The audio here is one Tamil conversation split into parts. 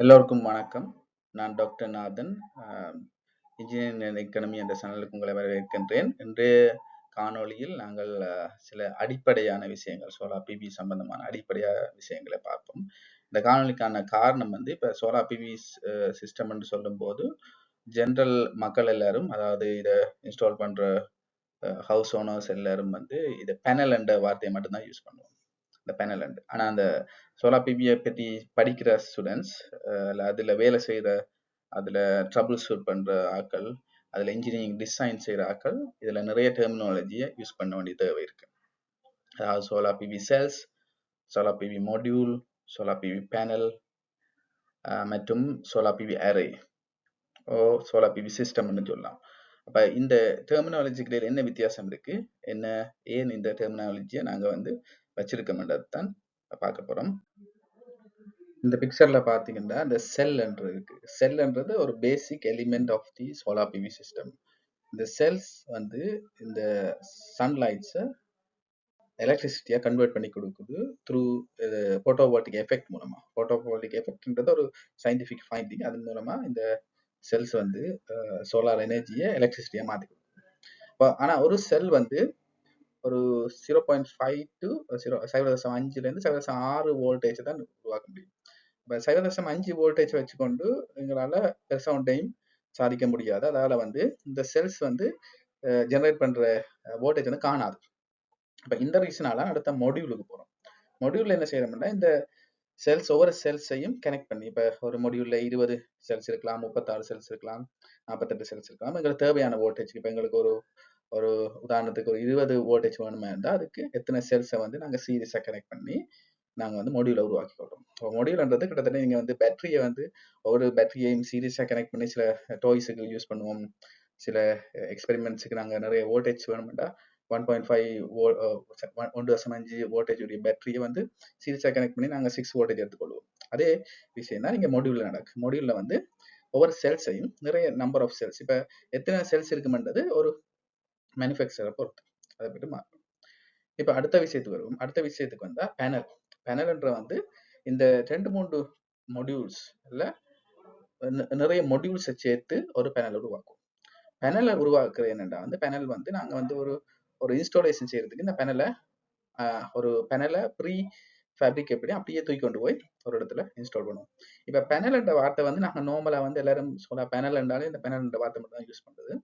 எல்லோருக்கும் வணக்கம். நான் டாக்டர் நாதன் இன்ஜினியரிங் எக்கனமி என்ற சேனலுக்கு உங்களை வரவேற்கின்றேன். இன்றைய காணொளியில் நாங்கள் சில அடிப்படையான விஷயங்கள் சோலார் பிவி சம்பந்தமான அடிப்படையான விஷயங்களை பார்ப்போம். இந்த காணொலிக்கான காரணம் வந்து இப்போ சோலார் பிவி சிஸ்டம் என்று சொல்லும்போது ஜென்ரல் மக்கள் எல்லாரும் அதாவது இதை இன்ஸ்டால் பண்ணுற ஹவுஸ் ஓனர்ஸ் எல்லாரும் வந்து இதை பெனல் என்ற வார்த்தையை மட்டும்தான் யூஸ் பண்ணுவோம் இந்த பேனல் அண்ட் ஆனால் அந்த சோலார் பிவியை பற்றி படிக்கிற ஸ்டூடெண்ட்ஸ் அதில் வேலை செய்கிற அதில் ட்ரபுள் ஷூட் பண்ணுற ஆட்கள் அதில் இன்ஜினியரிங் டிசைன் செய்கிற ஆட்கள் இதில் நிறைய டெர்மினாலஜியை யூஸ் பண்ண வேண்டிய தேவை இருக்கு. அதாவது solar PV cells solar PV module solar PV panel மற்றும் solar PV array or solar PV சிஸ்டம்னு சொல்லலாம். அப்போ இந்த டெர்மினாலஜிக்கு என்ன வித்தியாசம் இருக்கு? என்ன ஏன் இந்த டெர்மினாலஜியை நாங்கள் வந்து வச்சிருக்கோம்ன்றது தான் பார்க்க போறோம். இந்த பிக்சர்ல பாத்தீங்கன்னா இந்த செல்ன்றது இருக்கு. செல்ன்றது ஒரு basic element of the solar PV system இந்த செல்ஸ் வந்து இந்த சன்லைட்ஸை எலக்ட்ரிசிட்டியாக கன்வெர்ட் பண்ணி கொடுக்குது த்ரூ போட்டோவாட்டிக் எஃபெக்ட் மூலமாக போட்டோவாட்டிக் எஃபெக்ட்ன்றது ஒரு சயின்டிஃபிக் ஃபைண்டிங் அதன் மூலமா இந்த செல்ஸ் வந்து சோலார் எனர்ஜியை எலக்ட்ரிசிட்டியாக மாற்றி கொடுக்குது. இப்போ ஆனால் ஒரு செல் வந்து ஒரு zero point five to zero சைவ தசம் அஞ்சுலேருந்து சைவ தசம் ஆறு வோல்டேஜ் தான் உருவாக்க முடியும். இப்போ சைவ தசம் அஞ்சு வோல்டேஜ் வச்சுக்கொண்டு எங்களால் பெருசாக ஒன் சாதிக்க முடியாது. அதால வந்து இந்த செல்ஸ் வந்து ஜெனரேட் பண்ற வோல்டேஜ் வந்து காணாது. இப்போ இந்த ரீசனால அடுத்த மொடியூலுக்கு போகிறோம் மொடியூலில் என்ன செய்யறோம்னா இந்த செல்ஸ் ஒவ்வொரு செல்ஸையும் கனெக்ட் பண்ணி இப்போ ஒரு மொடியூல்ல இருபது செல்ஸ் இருக்கலாம் முப்பத்தாறு செல்ஸ் இருக்கலாம் நாற்பத்தெட்டு செல்ஸ் இருக்கலாம் எங்களுக்கு தேவையான வோல்டேஜ் இப்போ எங்களுக்கு ஒரு ஒரு உதாரணத்துக்கு ஒரு இருபது வோல்டேஜ் வேணுமா இருந்தால் அதுக்கு எத்தனை செல்ஸை வந்து நாங்கள் சீரியஸாக கனெக்ட் பண்ணி நாங்கள் வந்து மொடியூலை உருவாக்கி கொள்றோம் இப்போ மொடியூல்ன்றது கிட்டத்தட்ட நீங்கள் வந்து பேட்டரியை வந்து ஒவ்வொரு பேட்டரியையும் சீரியஸாக கனெக்ட் பண்ணி சில டாய்ஸுக்கு யூஸ் பண்ணுவோம். சில எக்ஸ்பெரிமெண்ட்ஸுக்கு நாங்கள் நிறைய வோல்டேஜ் வேணுமெண்டா ஒன் பாயிண்ட் ஃபைவ் ஓ ஒன்று வருஷம் அஞ்சு வோல்டேஜ் உடைய பேட்டரியை வந்து சீரியஸாக கனெக்ட் பண்ணி நாங்கள் சிக்ஸ் வோல்டேஜ் எடுத்துக்கொள்வோம். அதே விஷயம் தான் நீங்கள் மொடியூலில் நடக்கும் மொடியூலில் வந்து ஒவ்வொரு செல்ஸையும் நிறைய நம்பர் ஆஃப் செல்ஸ் இப்போ எத்தனை செல்ஸ் இருக்குமென்றது ஒரு மேனுஃபேக்சரை பொறுத்து. அதை பற்றி மாறும் இப்போ அடுத்த விஷயத்துக்கு வருவோம். அடுத்த விஷயத்துக்கு வந்தால் பேனல் பேனல்ன்ற வந்து இந்த ரெண்டு மூன்று மொடியூல்ஸ் இல்லை நிறைய மொடியூல்ஸை சேர்த்து ஒரு பேனல் உருவாக்கும் பேனலை உருவாக்குறது என்னென்னா வந்து பேனல் வந்து நாங்கள் வந்து ஒரு ஒரு இன்ஸ்டாலேஷன் செய்யறதுக்கு இந்த பேனலை ஒரு பேனலை ப்ரீ ஃபேப்ரிக் எப்படி அப்படியே தூக்கி கொண்டு போய் ஒரு இடத்துல இன்ஸ்டால் பண்ணுவோம். இப்போ பேனல்ன்ற வார்த்தை வந்து நாங்கள் நார்மலாக வந்து எல்லாரும் சொல்ல பேனல் இருந்தாலும் இந்த பேனல்ன்ற வார்த்தை மட்டும் தான் யூஸ் பண்ணுறது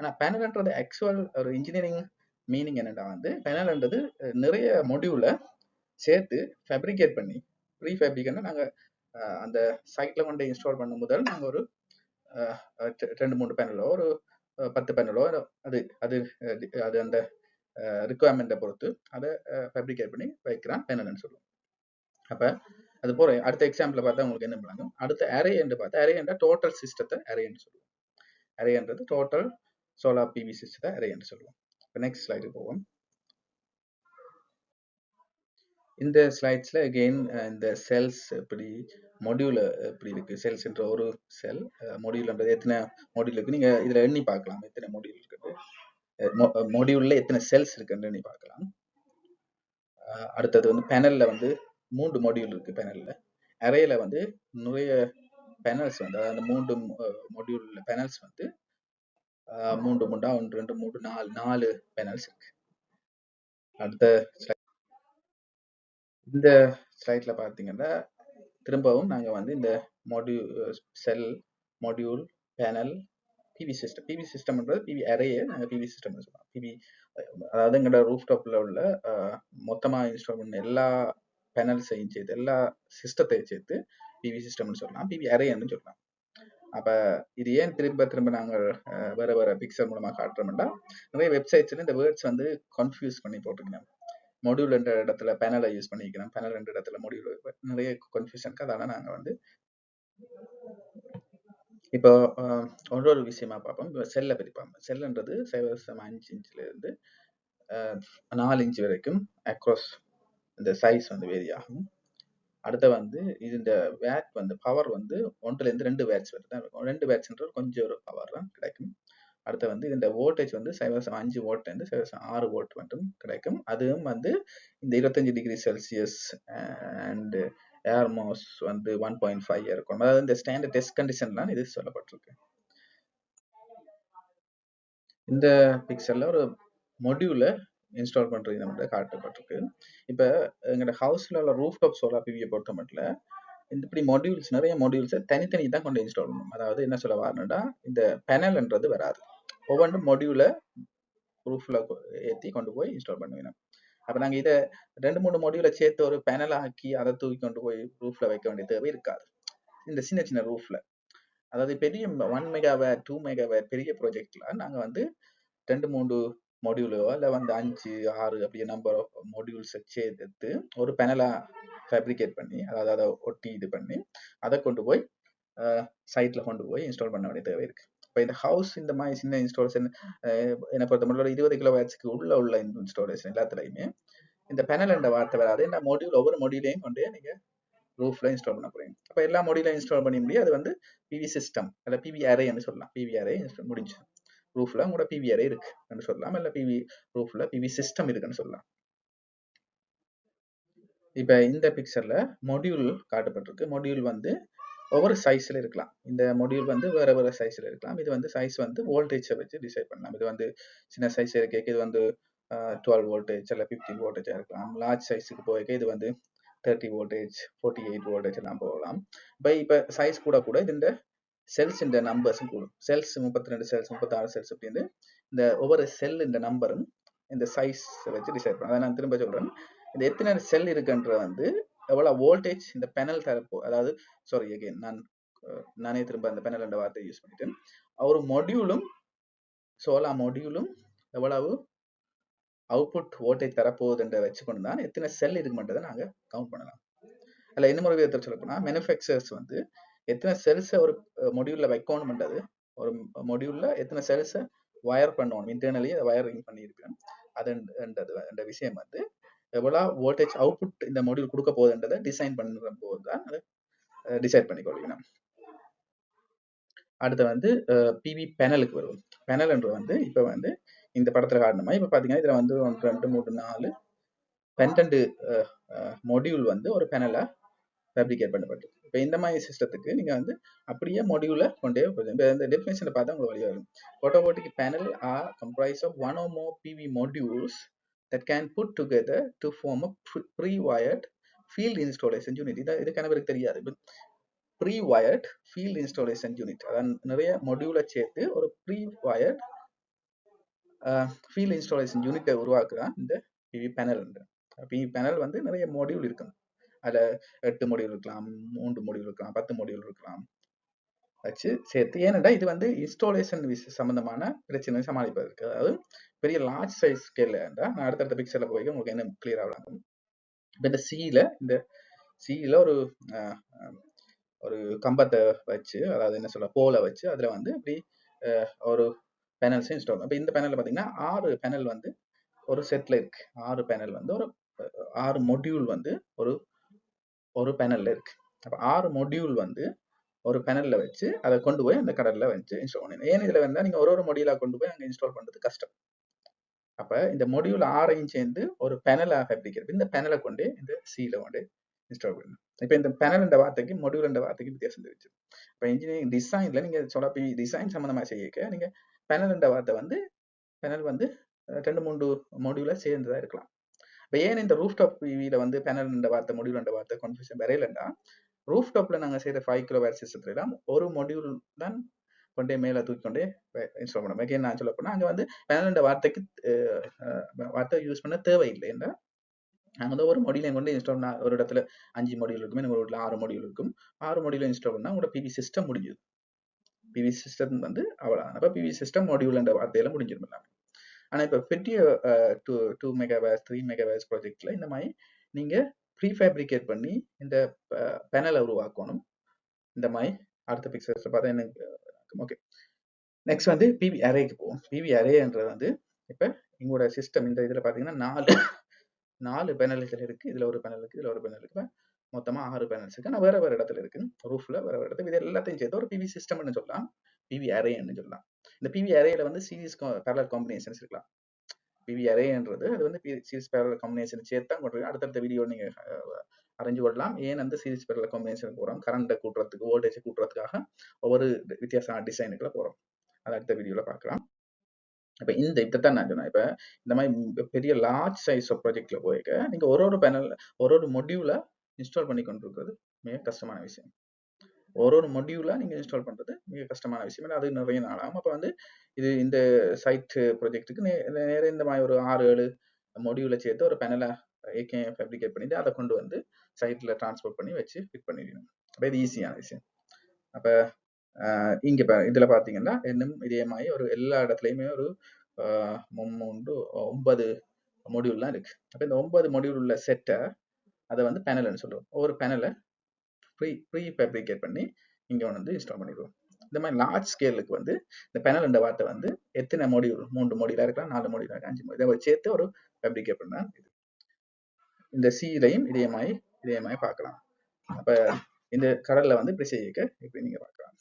ஆனால் பேனல்ன்றது ஆக்சுவல் ஒரு இன்ஜினியரிங் மீனிங் என்னென்னா வந்து பேனல்ன்றது நிறைய மொடியூலை சேர்த்து ஃபேப்ரிகேட் பண்ணி ப்ரீ ஃபேப்ரிக்னா நாங்கள் அந்த சைட்டில் கொண்டு இன்ஸ்டால் பண்ணும் முதல் நாங்கள் ஒரு ரெண்டு மூணு பேனலோ ஒரு பத்து பேனலோ அது அது அது அந்த ரிக்குவயர்மெண்ட்டை பொறுத்து அதை ஃபேப்ரிகேட் பண்ணி வைக்கிறான் பேனல்னு சொல்லுவோம். அப்போ அது போகிற அடுத்த எக்ஸாம்பிள் பார்த்தா உங்களுக்கு என்ன பண்ணாங்க அடுத்த அரே என்று பார்த்தா அரேன்ற டோட்டல் சிஸ்டத்தை அரேன்னு சொல்லுவோம். அரேன்றது டோட்டல் சோலார் பிவி சிஸ்டத்தை அரே என்று சொல்லுவோம். இப்போ நெக்ஸ்ட் ஸ்லைடு போவோம். இந்த ஸ்லைட்ஸில் அகெயின் இந்த செல்ஸ் எப்படி மொடியூல் எப்படி இருக்கு? செல்ஸ் என்ற ஒரு செல் மொடியூல்ன்றது எத்தனை மொடியூல் இருக்கு? நீங்க இதில் எண்ணி பார்க்கலாம். எத்தனை மொடியூல் இருக்குது? மொடியூல்ல எத்தனை செல்ஸ் இருக்குன்னு எண்ணி பார்க்கலாம். அடுத்தது வந்து பேனலில் வந்து மூன்று மொடியூல் இருக்கு பேனலில் அறையில் வந்து நிறைய பேனல்ஸ் வந்து அந்த மூன்று மொடியூல் பேனல்ஸ் வந்து மூன்று மூண்டா ஒன்று ரெண்டு மூன்று நாலு. நாலு பேனல்ஸ் இருக்கு. அடுத்த இந்த ஸ்லைட்ல பார்த்தீங்கன்னா திரும்பவும் நாங்கள் வந்து இந்த மாடியூ cell module panel PV system PV சிஸ்டம்ன்றது PV அறையே நாங்கள் பிவி சிஸ்டம் சொல்லலாம் பிவி அதாவது எங்களோட ரூஃப் டாப்ல உள்ள மொத்தமாக இன்ஸ்டால் பண்ண எல்லா பேனல்ஸையும் சேர்த்து எல்லா சிஸ்டத்தையும் சேர்த்து பிவி சிஸ்டம்னு சொல்லலாம். பிவி அறைன்னு சொல்லலாம் அப்போ இது ஏன் திரும்ப திரும்ப நாங்கள் வேற வேற பிக்சர் மூலமாக காட்டுறோம்னா நிறைய வெப்சைட்ஸ்ல இந்த வேர்ட்ஸ் வந்து கன்ஃபியூஸ் பண்ணி போட்டிருக்கேன் மொடியூல் என்ற இடத்துல பேனலை யூஸ் பண்ணிக்கிறோம் பேனல் என்ற இடத்துல மொடியூல் நிறைய கன்ஃபியூஷனுக்கு அதனால நாங்கள் வந்து இப்போ ஒரு ஒரு விஷயமா பார்ப்போம். இப்போ செல்லை பற்றி பார்ப்போம். செல்லுன்றது சைவசம் அஞ்சு இன்ச்ல இருந்து நாலு இன்ச் வரைக்கும் அக்ராஸ் இந்த சைஸ் வந்து வேரி ஆகும். அடுத்து வந்து இது இந்த வேட் வந்து பவர் வந்து ஒன்றுலேருந்து ரெண்டு வேட்ஸ் இருக்கும். ரெண்டு வேட்ஸ்ன்றது கொஞ்சம் ஒரு பவர் தான் கிடைக்கும். அடுத்து வந்து இந்த வோல்டேஜ் வந்து சைவசம் அஞ்சு வோல்ட் சைவசம் ஆறு வோல்ட் மட்டும் கிடைக்கும். அதுவும் வந்து இந்த இருபத்தஞ்சு டிகிரி செல்சியஸ் அண்டு ஏர்மோஸ் வந்து ஒன் பாயிண்ட் ஃபைவ் இருக்கும். அதாவது இந்த ஸ்டாண்டர்ட் டெஸ்ட் கண்டிஷன்லாம் இது சொல்லப்பட்டிருக்கு. இந்த பிக்சரில் ஒரு மொடியூலை இன்ஸ்டால் பண்ணுறது நம்மகிட்ட காட்டப்பட்டிருக்கு. இப்போ எங்களோட ஹவுஸில் உள்ள ரூஃப் டாப் சோலார் பிவியை பொறுத்த மட்டும் இந்த இப்படி மாடியூல்ஸ் நிறைய மாடியூல்ஸை தனித்தனி தான் கொண்டு இன்ஸ்டால் பண்ணணும். அதாவது என்ன சொல்ல வரணும்னா இந்த பேனல்ன்றது வராது. ஒவ்வொன்றும் மாடியூலை ரூஃபில் ஏற்றி கொண்டு போய் இன்ஸ்டால் பண்ணுவேன் அப்போ நாங்கள் இதை ரெண்டு மூணு மாடியூலை சேர்த்து ஒரு பேனல் ஆக்கி அதை தூக்கி கொண்டு போய் ரூஃபில் வைக்க வேண்டிய தேவை இருக்காது. இந்த சின்ன சின்ன ரூஃபில் அதாவது பெரிய ஒன் மெகாவேர் டூ மெகாவேர் பெரிய ப்ராஜெக்ட்லாம் நாங்கள் வந்து ரெண்டு மூணு மொடியூலோ இல்லை வந்து அஞ்சு ஆறு அப்படியே நம்பர் ஆஃப் மாடியூல்ஸை சேர்த்து ஒரு பேனலாக ஃபேப்ரிகேட் பண்ணி அதாவது அதை ஒட்டி இது பண்ணி அதை கொண்டு போய் சைட்டில் கொண்டு போய் இன்ஸ்டால் பண்ண வேண்டிய தேவை இருக்குது இப்போ இந்த ஹவுஸ் இந்த மாதிரி சின்ன இன்ஸ்டாலேஷன் என்னை பொறுத்த மட்டும் ஒரு இருபது கிலோ வேட்ஸ்க்கு உள்ள உள்ள இந்த இன்ஸ்டாலேஷன் எல்லாத்துலையுமே இந்த பேனல் என்ற வார்த்தை வராது. இந்த மொடியூல் ஒவ்வொரு மொடியிலையும் கொண்டு நீங்கள் ரூஃப்ல இன்ஸ்டால் பண்ண போறீங்க. அப்போ எல்லா மாடியூலையும் இன்ஸ்டால் பண்ணி முடியும் அது வந்து பிவி சிஸ்டம் அல்ல பிவி அரேன்னு சொல்லலாம். பிவி அரே முடிஞ்சு. ரூஃப்ல உங்களோட பிவி அரே இருக்கு சொல்லலாம். இல்ல பிவி ரூஃப்ல பிவி சிஸ்டம் இருக்குன்னு சொல்லலாம். இப்ப இந்த பிக்சர்ல மொடியூல் காட்டப்பட்டிருக்கு. மொடியூல் வந்து ஒவ்வொரு சைஸ்ல இருக்கலாம். இந்த மொடியூல் வந்து வேற வேற சைஸ்ல இருக்கலாம். இது வந்து சைஸ் வந்து வோல்டேஜை வச்சு டிசைட் பண்ணலாம். இது வந்து சின்ன சைஸ் இருக்கு இது வந்து டுவெல் வோல்டேஜ் இல்லை ஃபிஃப்டீன் வோல்டேஜா இருக்கலாம். லார்ஜ் சைஸுக்கு போய்க்க இது வந்து thirty voltage forty eight voltage எல்லாம் போகலாம். இப்போ இப்போ சைஸ் கூட கூட இது இந்த செல்ஸ் இந்த நம்பர்ஸும் கூடும். செல்ஸ் முப்பத்தி ரெண்டு செல்ஸ் முப்பத்தாறு செல்ஸ் அப்படின்னு இந்த ஒவ்வொரு செல் இந்த நம்பரும் இந்த சைஸ் வச்சு டிசைட் பண்ணும் அதை நான் திரும்ப சொல்றேன். இந்த எத்தனை செல் இருக்குன்ற வந்து எவ்வளவு வோல்டேஜ் இந்த பெனல் தரப்போ அதாவது சாரி அகைன் நான் நானே திரும்ப அந்த பெனல் என்ற வார்த்தையை யூஸ் பண்ணிட்டேன். ஒரு மொடியூலும் சோலா மொடியூலும் எவ்வளவு அவுட்புட் வோல்டேஜ் தரப்போகுதுன்ற வச்சுக்கொண்டு தான் எத்தனை செல் இருக்குமென்றதை நாங்கள் கவுண்ட் பண்ணலாம். அதில் என்ன முறை விதத்தில் சொல்லப்போனால் மேனுஃபேக்சர்ஸ் வந்து எத்தனை செல்ஸை ஒரு மொடியூல்ல வைக்கணும்ன்றது ஒரு மொடியூல்ல எத்தனை செல்ஸை வயர் பண்ணணும்? இன்டர்னலி அதை வயரிங் பண்ணியிருக்கேன். அதுன்றது அந்த விஷயம் வந்து எவ்வளோ வோல்டேஜ் அவுட்புட் இந்த மொடியூல் கொடுக்க போகுதுன்றதை டிசைன் பண்ணுற போது தான் அதை டிசைட் பண்ணிக்கொள்ளணும் அடுத்து வந்து பிவி பேனலுக்கு வருவோம். பேனல்ன்றது வந்து இப்போ வந்து இந்த படத்தில் காரணமாக இப்போ பார்த்தீங்கன்னா இதில் வந்து ஒன்று ரெண்டு மூணு நாலு பன்னெண்டு மொடியூல் வந்து ஒரு பேனலாக ஃபேப்ரிகேட் பண்ணப்பட்டிருக்கு. இப்போ இந்த மாதிரி சிஸ்டத்துக்கு நீங்கள் வந்து அப்படியே மொடியூல கொண்டே போகுது இப்போ இந்த டெஃபினேஷனை பார்த்தா உங்களுக்கு வழி வரும். Photovoltaic panel are comprise of one or more PV modules that can put together to form a pre wired field installation unit இதை இது கணவருக்கு தெரியாது? Pre wired field installation unit அதான் நிறைய மொடியூலை சேர்த்து ஒரு ப்ரீ வயர்ட் ஃபீல்ட் இன்ஸ்டாலேஷன் யூனிட்டை உருவாக்குதான் இந்த பிவி பேனல் பிவி பேனல் வந்து நிறைய மொடியூல் இருக்கும் அதில் எட்டு மொடியூல் இருக்கலாம் மூன்று மொடியூல் இருக்கலாம் பத்து மொடியூல் இருக்கலாம். வச்சு சேர்த்து ஏனென்றா இது வந்து இன்ஸ்டாலேஷன் சம்பந்தமான பிரச்சனை சமாளிப்பதற்கு. அதாவது பெரிய லார்ஜ் சைஸ் ஸ்கேல்ல நான் அடுத்தடுத்த பிக்சரில் போய் உங்களுக்கு என்ன கிளியர் ஆகலாம் இப்போ இந்த சியில் இந்த சியில் ஒரு ஒரு கம்பத்தை வச்சு அதாவது என்ன சொல்ல போலை வச்சு அதில் வந்து இப்படி ஒரு பேனல்ஸ் இன்ஸ்டால் இப்போ இந்த பேனலில் பார்த்தீங்கன்னா ஆறு பேனல் வந்து ஒரு செட்டில் இருக்கு. ஆறு பேனல் வந்து ஒரு ஆறு மொடியூல் வந்து ஒரு ஒரு பேனல்ல இருக்கு. அப்போ ஆறு மொடியூல் வந்து ஒரு பேனல்ல வச்சு அதை கொண்டு போய் அந்த கடல்ல வச்சு இன்ஸ்டால் பண்ணணும் ஏன் இதுல வந்தா நீங்க ஒரு ஒரு மொடியூலா கொண்டு போய் அங்கே இன்ஸ்டால் பண்றது கஷ்டம். அப்ப இந்த மொடியூல் ஆறையும் சேர்ந்து ஒரு பேனலா ஃபேப்ரிகேட் இந்த பேனலை கொண்டு இந்த சீல கொண்டு இன்ஸ்டால் பண்ணணும் இப்போ இந்த பேனல் என்ற வார்த்தைக்கு மொடியூல் என்ற வார்த்தைக்கு வித்தியாசம் தெரிஞ்சு இப்போ இன்ஜினியரிங் டிசைன்ல நீங்க சொல்ல டிசைன் சம்மந்தமாக செய்ய நீங்க பேனல் என்ற வார்த்தை வந்து பேனல் வந்து ரெண்டு மூன்று சேர்ந்து சேர்ந்ததா இருக்கலாம். இப்போ ஏன் இந்த ரூஃப் டாப் டிவியில வந்து பேனல் என்ற வார்த்தை மொடியூல் என்ற வார்த்தை கன்ஃபியூஷன் வரையிலண்டா ரூஃப் டாப்ல நாங்க செய்யற ஃபைவ் கிலோ வேர் சிஸ்டத்துல ஒரு மொடியூல் தான் கொண்டே மேல தூக்கி கொண்டே இன்ஸ்டால் பண்ண மேக்கே நான் சொல்ல போனா அங்க வந்து பேனல் என்ற வார்த்தைக்கு வார்த்தை யூஸ் பண்ண தேவையில்லை என்றா நாங்க வந்து ஒரு மொடியூலையும் கொண்டு இன்ஸ்டால் பண்ண ஒரு இடத்துல அஞ்சு மொடியில் இருக்கும் ஒரு இடத்துல ஆறு மொடியில் இருக்கும். ஆறு மொடியில் இன்ஸ்டால் பண்ணா உங்களோட பிவி சிஸ்டம் முடிஞ்சுது. பிவி சிஸ்டம் வந்து அவ்வளவுதான். அப்ப பிவி சிஸ்டம் மொடியூல் என்ற வார்த்தையில முடிஞ்சிடும் எல்லாமே. ஆனால் இப்போ பெரிய two two megawatts three megawatts ப்ராஜெக்டில் இந்த மாதிரி நீங்கள் ப்ரீ ஃபேப்ரிகேட் பண்ணி இந்த பேனலை உருவாக்கணும். இந்த மாதிரி அடுத்த பிக்சர்ஸ் பார்த்தா எனக்கு ஓகே நெக்ஸ்ட் வந்து பிவி அரேக்கு போவோம். பிவி அரேன்றது வந்து இப்போ எங்களோட சிஸ்டம் இந்த இதில் பார்த்தீங்கன்னா நாலு நாலு பேனல்கள் இருக்குது இதில் ஒரு பேனல் இருக்குது இதில் ஒரு பேனல் இருக்குது மொத்தமாக ஆறு பேனல்ஸ் இருக்குது ஆனால் வேறு வேறு இடத்துல இருக்குது ரூஃபில் வேறு வேறு இடத்துல இது எல்லாத்தையும் சேர்த்து ஒரு பிவி சிஸ்டம்னு சொல்லலாம். பிவி அரேன்னு சொல்லலாம். இந்த பிவி அரேல வந்து சீரிஸ் பேரலர் காம்பினேஷன்ஸ் இருக்கலாம். பிவி அரேன்றது அது வந்து சீரிஸ் பேரலர் காம்பினேஷன் சேர்த்து தான் கொண்டு அடுத்தடுத்த வீடியோ நீங்க அரைஞ்சு கொள்ளலாம். ஏன் அந்த சீரிஸ் பேரலர் காம்பினேஷன் போகிறோம் கரண்ட்டை கூட்டுறதுக்கு வோல்டேஜ் கூட்டுறதுக்காக ஒவ்வொரு வித்தியாசமான டிசைனுக்குள்ள போகிறோம் அது அடுத்த வீடியோவில் பார்க்கலாம். இப்போ இந்த இதை தான் நான் சொன்னேன். இப்போ இந்த மாதிரி பெரிய லார்ஜ் சைஸ் ஆஃப் ப்ராஜெக்ட்ல போயிருக்க நீங்கள் ஒரு ஒரு பேனல் ஒரு ஒரு மொடியூலை இன்ஸ்டால் பண்ணி கொண்டிருக்கிறது மிக கஷ்டமான விஷயம். ஒரு ஒரு மொடியூலா நீங்க இன்ஸ்டால் பண்றது மிக கஷ்டமான விஷயம். ஏன்னா அது நிறைய நாளாகும். அப்போ வந்து இது இந்த சைட் ப்ராஜெக்ட்டுக்கு நேர இந்த மாதிரி ஒரு ஆறு ஏழு மொடியூலை சேர்த்து ஒரு பேனலை ஏகே ஃபேப்ரிகேட் பண்ணிட்டு அதை கொண்டு வந்து சைட்ல டிரான்ஸ்போர்ட் பண்ணி வச்சு ஃபிட் பண்ணிடணும். அப்போ இது ஈஸியான விஷயம். அப்போ இங்க பா இதுல பாத்தீங்கன்னா இன்னும் இதே மாதிரி ஒரு எல்லா இடத்துலயுமே ஒரு மூன்று ஒன்பது மொடியூல்லாம் இருக்கு. அப்ப இந்த ஒன்பது மொடியூல் உள்ள செட்டை அதை வந்து பேனல்னு சொல்லுவோம். ஒவ்வொரு பேனலை ப்ரீ ப்ரீ ஃபேப்ரிகேட் பண்ணி இங்க வந்து இன்ஸ்டால் பண்ணிடுவோம் இந்த மாதிரி லார்ஜ் ஸ்கேலுக்கு வந்து இந்த பேனல் என்ற வார்த்தை வந்து எத்தனை மொடியூல் மூன்று மொடியூலா இருக்கலாம் நாலு மொடியூலா இருக்கலாம் அஞ்சு மொடியூல் இதை சேர்த்து ஒரு ஃபேப்ரிகேட் பண்ணால் இது. இந்த சீலையும் இதயமாய் இதயமாய் பார்க்கலாம். அப்ப இந்த கடல்ல வந்து இப்படி செய்ய இப்படி நீங்க பார்க்கலாம்.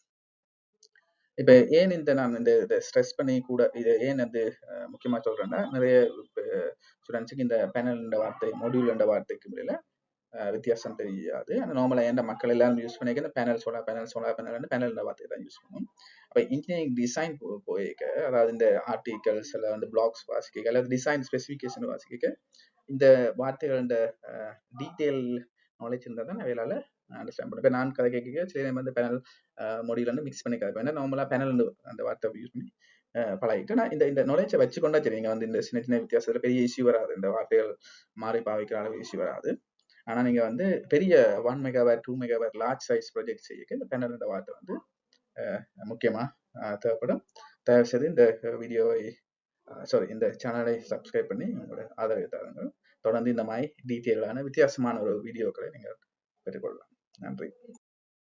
இப்ப ஏன் இந்த நான் இந்த இதை ஸ்ட்ரெஸ் பண்ணி கூட இதை ஏன் அது முக்கியமா சொல்றேன்னா நிறைய ஸ்டூடெண்ட்ஸுக்கு இந்த பேனல் என்ற வார்த்தை மொடியூல் என்ற வார்த்தைக்கு முடியல வித்தியாசம் தெரியாது. அந்த நார்மலாக ஏன் மக்கள் எல்லாரும் யூஸ் பண்ணிக்க இந்த panel solar panel solar panel panel என்ற வார்த்தை தான் யூஸ் பண்ணுவோம். அப்போ இன்ஜினியரிங் டிசைன் போயிருக்க. அதாவது இந்த ஆர்டிகல்ஸ் எல்லாம் வந்து பிளாக்ஸ் வாசிக்க அல்லது டிசைன் ஸ்பெசிஃபிகேஷன் வாசிக்க இந்த வார்த்தைகள் இந்த டீட்டெயில் நாலேஜ் இருந்தால் தான் அவைகளால அண்டர்ஸ்டாண்ட் பண்ணுவேன் நான் கதை கேட்க சரி வந்து பேனல் மொழியில் வந்து மிக்ஸ் பண்ணி கதைப்பேன் ஏன்னா நார்மலாக பேனல் அந்த வார்த்தை யூஸ் பண்ணி பழகிட்டு நான் இந்த இந்த நாலேஜை வச்சுக்கொண்டா சரி. நீங்கள் வந்து இந்த சின்ன சின்ன வித்தியாசத்தில் பெரிய இஷ்யூ வராது. இந்த வார்த்தைகள் மாறி பாவிக்கிற அளவு இஷ்யூ வராது. ஆனால் நீங்கள் வந்து பெரிய one megawatt two megawatt large size project செய்ய இந்த பேனல் இந்த வார்த்தை வந்து முக்கியமாக தேவைப்படும். தயவு செய்து இந்த வீடியோவை சாரி இந்த சேனலை சப்ஸ்கிரைப் பண்ணி உங்களோட ஆதரவை தாருங்கள். தொடர்ந்து இந்த மாதிரி டீட்டெயிலான வித்தியாசமான ஒரு வீடியோக்களை நீங்கள் பெற்றுக்கொள்ளலாம். நன்றி.